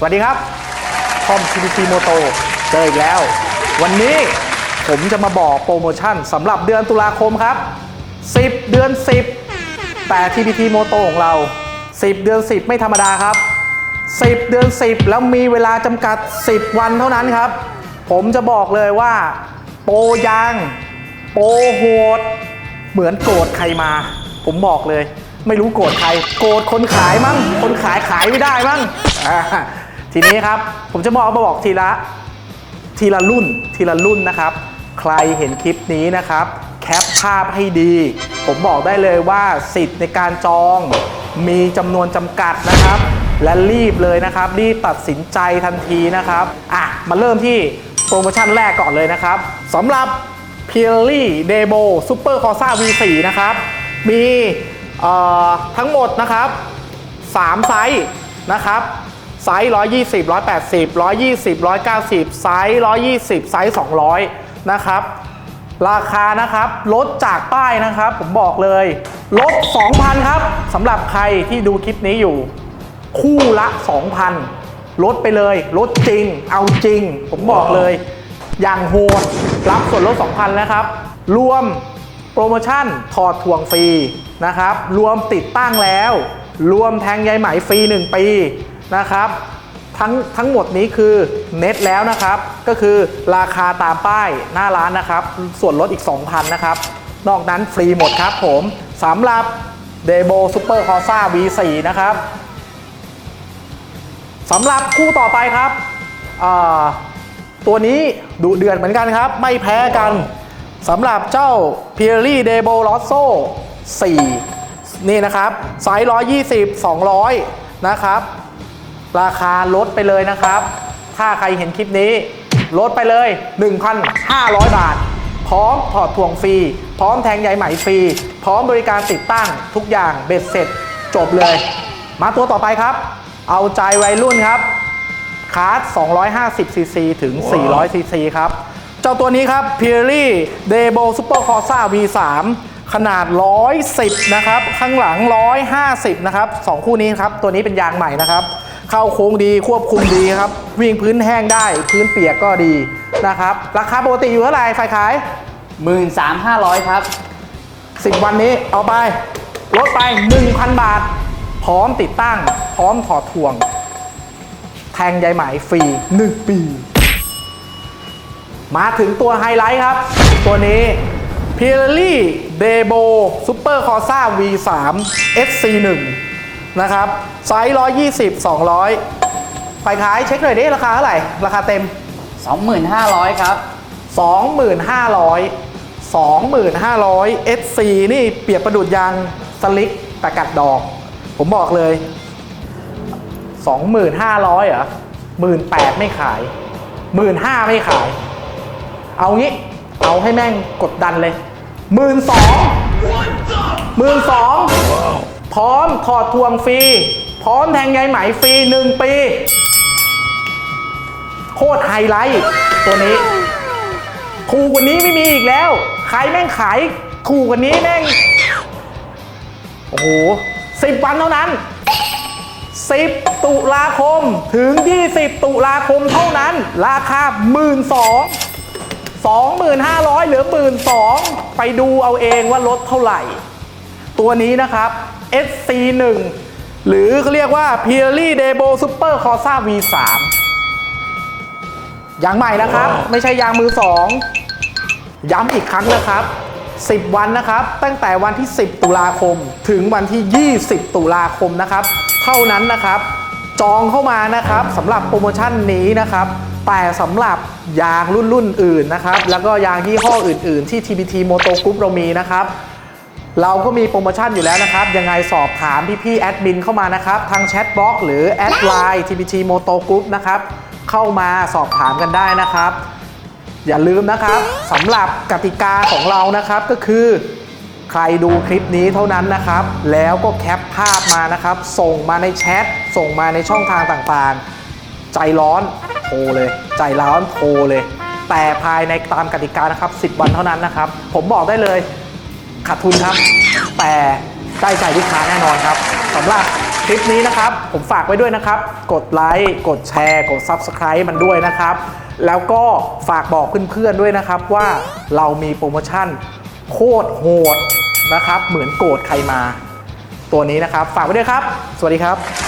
สวัสดีครับคอม TPT Moto เจออีกแล้ว วันนี้ผมจะมาบอกโปรโมชั่นสำหรับเดือนตุลาคมครับ 10 เดือน 10 แต่ TPT Moto ของเรา 10 เดือน 10 ไม่ธรรมดาครับ 10 เดือน 10 แล้วมีเวลาจำกัด 10 วันเท่านั้นครับ ผมจะบอกเลยว่า โปรยาง โปรโหด เหมือนโกรธใครมา ผมบอกเลย ไม่รู้โกรธใคร โกรธคนขายมั้งคนขายขายไม่ได้มั้งอ่า ทีนี้ครับผมจะบอกมาบอกทีละทีละรุ่นทีละรุ่นนะครับ ใครเห็นคลิปนี้นะครับ แคปภาพให้ดี ผมบอกได้เลยว่าสิทธิ์ในการจองมีจำนวนจำกัดนะครับ และรีบเลยนะครับรีบตัดสินใจทันทีนะครับอะมาเริ่มที่โปรโมชั่นแรกก่อนเลยนะครับสำหรับ p i r l y d e b o Super Corsa V4 นะครับ มีทั้งหมดนะครับ 3 ไซส์นะครับ ไซส์120 180 120 190 ไซส์ 120 ไซส์ 200 นะครับ ราคานะครับลดจากป้ายนะครับ ผมบอกเลยลด 2,000 ครับสำหรับใครที่ดูคลิปนี้อยู่ คู่ละ 2,000 ลดไปเลยลดจริง เอาจริง ผมบอกเลย อย่างโหดรับส่วนลด 2,000 นะครับ รวมโปรโมชั่นถอดถ่วงฟรีนะครับ รวมติดตั้งแล้ว รวมแทงใยไหมฟรี 1 ปี นะครับ ทั้งทั้งหมดนี้คือเน็ตแล้วนะครับ ก็คือราคาตามป้ายหน้าร้านนะครับ ส่วนลดอีก 2,000 นะครับ นอกนั้นฟรีหมดครับผมสำหรับ d e b o Super Corsa V4 นะครับสำหรับคู่ต่อไปครับ ตัวนี้ดุเดือดเหมือนกันครับ ไม่แพ้กันสำหรับเจ้า p i e r l y d e b o Rosso 4 นี่นะครับไซส์120 200 นะครับ ราคาลดไปเลยนะครับ ถ้าใครเห็นคลิปนี้ ลดไปเลย 1,500 บาท พร้อมถอดถ่วงฟรี พร้อมแทงใยไหมฟรี พร้อมบริการติดตั้งทุกอย่างเบ็ดเสร็จจบเลย มาตัวต่อไปครับ เอาใจวัยรุ่นครับคาร์ด250ซีซีถึง 400ซีซีครับ เจ้าตัวนี้ครับ p i e r l y d e b o Super Corsa V3 ขนาด 110 นะครับ ข้างหลัง 150 นะครับ 2 คู่นี้ครับ ตัวนี้เป็นยางใหม่นะครับ เข้าโค้งดีควบคุมดีครับ วิ่งพื้นแห้งได้พื้นเปียกก็ดีนะครับ ราคาปกติอยู่เท่าไหร่ไฟขายหมื่นสามห้าร้อยครับ 10 วันนี้เอาไปลดไป 1,000 บาท พร้อมติดตั้ง พร้อมถอดถ่วง แทงใยไหมฟรี 1 ปี มาถึงตัวไฮไลท์ครับ ตัวนี้ p i r l y d e b o Super Corsa V3 SC1 นะครับ ไซส์120 200 ไฟขายเช็คหน่อยดิราคาเท่าไหร่ ราคาเต็ม 25,000 ครับ 2,500 2,500 SC นี่เปรียบประดุดยางสลิกแต่กัดดอก ผมบอกเลย 2,500เหรอ18,000 ไม่ขาย 15,000 ไม่ขาย เอางี้ เอาให้แม่งกดดันเลย 12,000 12,000พ ร้อมถอดทวงฟรี พร้อมแทงใยไหมฟรี1ปี โคตรไฮไลท์ตัวนี้ถูกกว่านี้ไม่มีอีกแล้ว ใครแม่งขายถูกกว่านี้แม่ง โอ้โหสิบวันเท่านั้น 10 ตุลาคมถึง 20 ตุลาคมเท่านั้น ราคา 1 2 0 0 2,500เหลือ 1 2 0 0 ไปดูเอาเองว่าลดเท่าไหร่ ตัวนี้นะครับ SC1 หรือเขาเรียกว่า p i e r l y d e b o Super Corsa V3 ยางใหม่นะครับ ไม่ใช่ยางมือสองย้ำอีกครั้งนะครับ 10 วันนะครับ ตั้งแต่วันที่ 10 ตุลาคม ถึงวันที่ 20 ตุลาคมนะครับ เท่านั้นนะครับ จองเข้ามานะครับสำหรับโปรโมชั่นนี้นะครับ แต่สำหรับยางรุ่นรุ่นอื่นนะครับ แล้วก็ยางยี่ห้ออื่น ๆ ที่ TBT Moto Group เรามีนะครับ เราก็มีโปรโมชั่นอยู่แล้วนะครับ ยังไงสอบถามพี่ๆแอดมินเข้ามานะครับ ทางแชทบล็อกหรือแอดไลน์ TBT Moto Group นะครับ เข้ามาสอบถามกันได้นะครับ อย่าลืมนะครับสำหรับกติกาของเรานะครับก็คือ ใครดูคลิปนี้เท่านั้นนะครับ แล้วก็แคปภาพมานะครับ ส่งมาในแชทส่งมาในช่องทางต่างๆ ใจร้อนโทรเลย ใจร้อนโทรเลย แต่ภายในตามกติกานะครับ 10 วันเท่านั้นนะครับ ผมบอกได้เลย ขาดทุนครับ แต่ได้ใจลูกค้าแน่นอนครับสำหรับคลิปนี้นะครับ ผมฝากไว้ด้วยนะครับ กดไลค์กดแชร์ กด Subscribe มันด้วยนะครับ แล้วก็ฝากบอกเพื่อนๆด้วยนะครับว่าเรามีโปรโมชั่นโคตรโหดนะครับ เหมือนโกรธใครมา ตัวนี้นะครับ ฝากไว้ด้วยครับ สวัสดีครับ